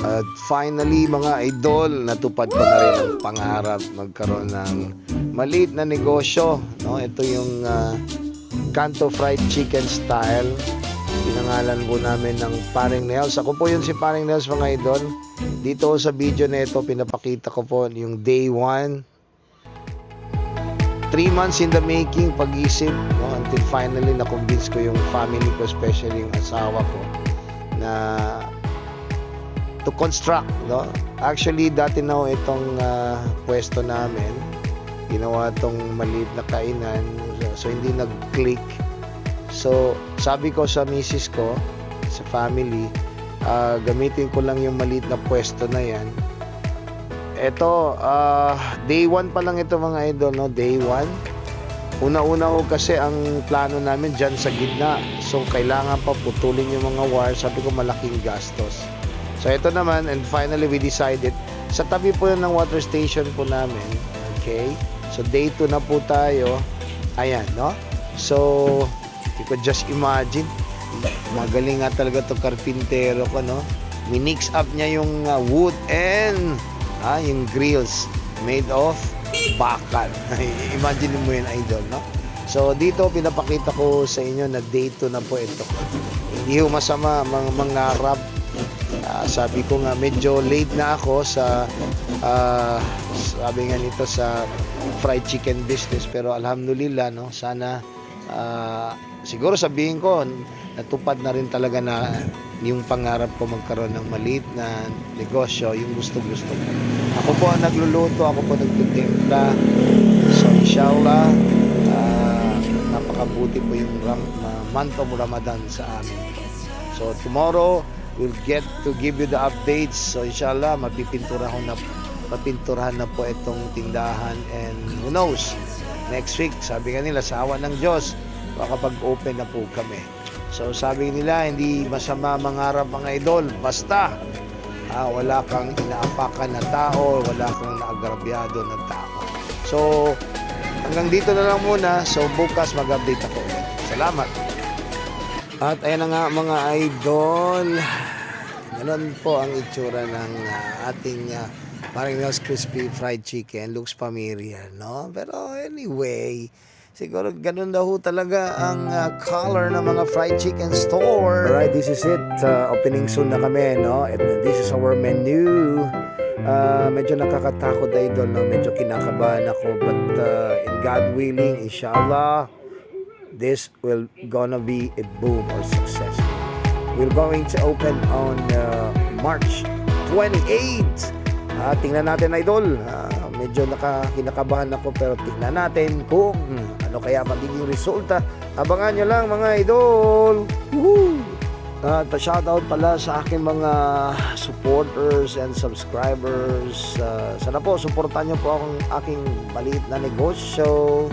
At finally mga idol, natupad ko na rin ang pangarap magkaroon ng maliit na negosyo. No? Ito yung ah, Kanto Fried Chicken Style. Pinangalan po namin ng Paring Nels. Ako po yun si Paring Nels mga idol. Dito sa video na ito, pinapakita ko po yung day 1. 3 months in the making, pag-isip, no? until finally na-convince ko yung family ko, especially yung asawa ko, na to construct. No? Actually, dati na itong ah, pwesto namin, ginawa tong maliit na kainan, so hindi nag-click. So, sabi ko sa misis ko, sa family, ah, gamitin ko lang yung maliit na pwesto na yan. Ito, ah, day 1 pa lang ito mga idol, no? Day 1. Una-una ko kasi ang plano namin dyan sa gitna. So, kailangan pa putulin yung mga wire. Sabi ko, malaking gastos. So, ito naman, and finally we decided, sa tabi po ng water station po namin. Okay? So, day 2 na po tayo. Ayan, no? So, you could just imagine, magaling nga talaga to karpintero ko, no? Minix up niya yung uh, wood and ah, yung grills made of bakal. imagine mo yun, idol, no? So, dito pinapakita ko sa inyo na day 2 na po ito. Hindi ho masama mga mangarap. Ah, sabi ko nga, medyo late na ako sa ah, sabi nga nito sa fried chicken business pero alhamdulillah no sana ah, siguro sabihin ko natupad na rin talaga na yung pangarap ko magkaroon ng maliit na negosyo yung gusto gusto ko. Ako po ang nagluluto ako po nagtitimpla. So inshallah ah, napakabuti po yung ram, month of Ramadan sa amin. So tomorrow we'll get to give you the updates. So inshallah mapipintura ko na mapinturahan na po itong tindahan and who knows next week sabi nga nila sa awa ng Diyos makapag-open na po kami. So sabi nila hindi masama mangarap mga idol. Basta ah, wala kang inaapakan na tao wala kang naagrabyado ng tao. So hanggang dito na lang muna. So bukas mag-update ako salamat at ayan na nga mga idol Ganon po ang itsura ng ah, ating uh, parang Mel's Crispy Fried Chicken. Looks familiar, no? Pero anyway, siguro ganun daw talaga ang ah, color ng mga fried chicken store. Alright, this is it. Uh, opening soon na kami, no? And this is our menu. Uh, medyo nakakatakot idol, no? Medyo kinakabahan ako. But uh, in God willing, inshallah, this will gonna be a boom or successful. We're going to open on uh, March 28. Ah, tingnan natin idol. Ah, medyo naka, kinakabahan ako pero tingnan natin kung ano kaya magiging resulta. Abangan nyo lang mga idol. Woohoo! At shoutout pala sa aking mga supporters and subscribers. Ah, sana po, supportan nyo po akong aking maliit na negosyo.